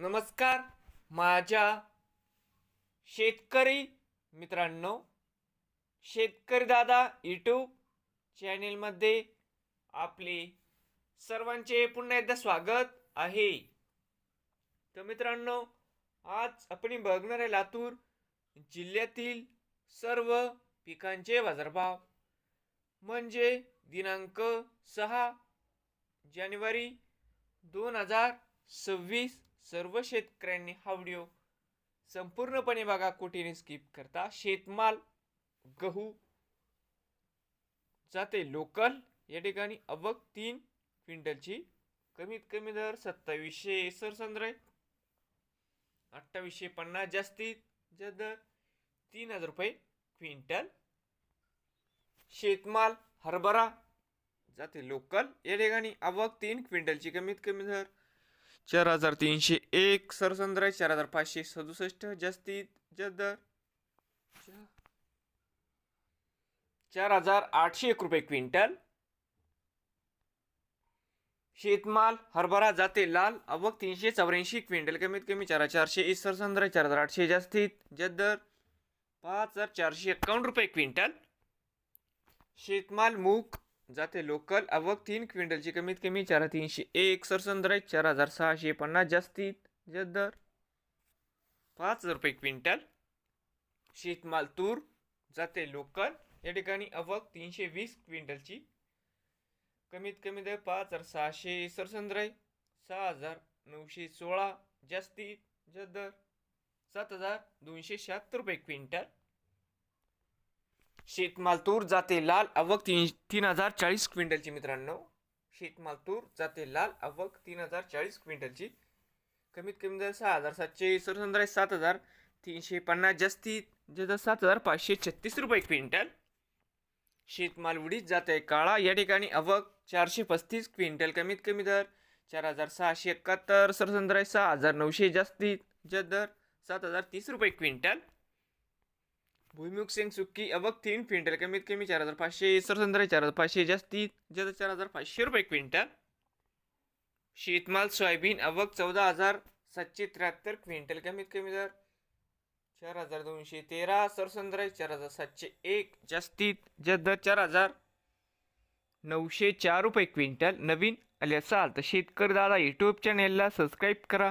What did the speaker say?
नमस्कार. माझ्या शेतकरी मित्रांनो शेतकरी दादा यूट्यूब चॅनेलमध्ये आपले सर्वांचे पुन्हा एकदा स्वागत आहे. तर मित्रांनो आज आपण बघणार आहे लातूर जिल्ह्यातील सर्व पिकांचे बाजारभाव. म्हणजे दिनांक सहा जानेवारी दोन हजार सव्वीस सर्व शेतकऱ्यांनी हा व्हिडिओ संपूर्णपणे बघा. कुठेने स्किप करता. शेतमाल गहू जाते लोकल या ठिकाणी अवक तीन क्विंटलची. कमीत कमी दर सत्तावीसशे सरसंद्र. अठ्ठावीसशे पन्नास जास्तीत जास्त दर तीन हजार रुपये क्विंटल. शेतमाल हरभरा जाते लोकल या ठिकाणी आवक तीन क्विंटलची कमीत कमी दर चार हजार तीनशे एक सरसंद्र चार हजार पाचशे सदुसष्ट जास्तीत जास्त दर चार हजार आठशे एक रुपये क्विंटल. शेतमाल हरभरा जाते लाल अवक तीनशे चौऱ्याऐंशी क्विंटल कमीत कमी चार चारशे वीस सरसंद्र चार हजार आठशे जास्तीत जद्दर पाच हजार चारशे एक्कावन्न रुपये क्विंटल. शेतमाल मूग जाते लोकल आवक तीन क्विंटलची कमीत कमी चार तीनशे. एक सरसंद्र चार हजार सहाशे पन्नास जास्तीत जास्त दर पाच हजार रुपये क्विंटल. शेतमाल तूर जाते लोकल. या ठिकाणी आवक तीनशे वीस क्विंटलची. कमीत कमी दर पाच हजार सहाशे सरसंद्र सहा हजार नऊशे सोळा जास्तीत जास्त दर सात हजार दोनशे शहात्तर रुपये क्विंटल. शेतमाल तूर जाते लाल अवक तीन तीन हजार चाळीस क्विंटलची मित्रांनो. शेतमाल तूर जाते लाल अवक तीन हजार चाळीस क्विंटलची. कमीत कमी दर सहा हजार सातशे सरसंद्र सात हजार तीनशे पन्नास जास्तीत जास्त सात हजार पाचशे छत्तीस रुपये क्विंटल. शेतमाल उडीत जाते आहे काळा या ठिकाणी अवक चारशे पस्तीस क्विंटल. कमीत कमी दर चार हजार सहाशे एकाहत्तर सरसंद्र सहा हजार नऊशे जास्तीत जास्त दर सात हजार तीस रुपये क्विंटल. भुईमुग सिंग सुक्की अवक तीन क्विंटल. कमीत कमी चार हजार पाचशे सरसंद्र चार हजार पाचशे जास्तीत जास्त चार हजार पाचशे रुपये क्विंटल. शेतमाल सोयाबीन अवक चौदा हजार सातशे त्र्याहत्तर क्विंटल. कमीत कमी दर चार हजार दोनशे तेरा सरसंद्रा चार हजार सातशे एक जास्तीत जास्त दर चार हजार नऊशे चार रुपये क्विंटल. नवीन आले असाल तर शेतकरी दादा यूट्यूब चॅनेलला सबस्क्राईब करा.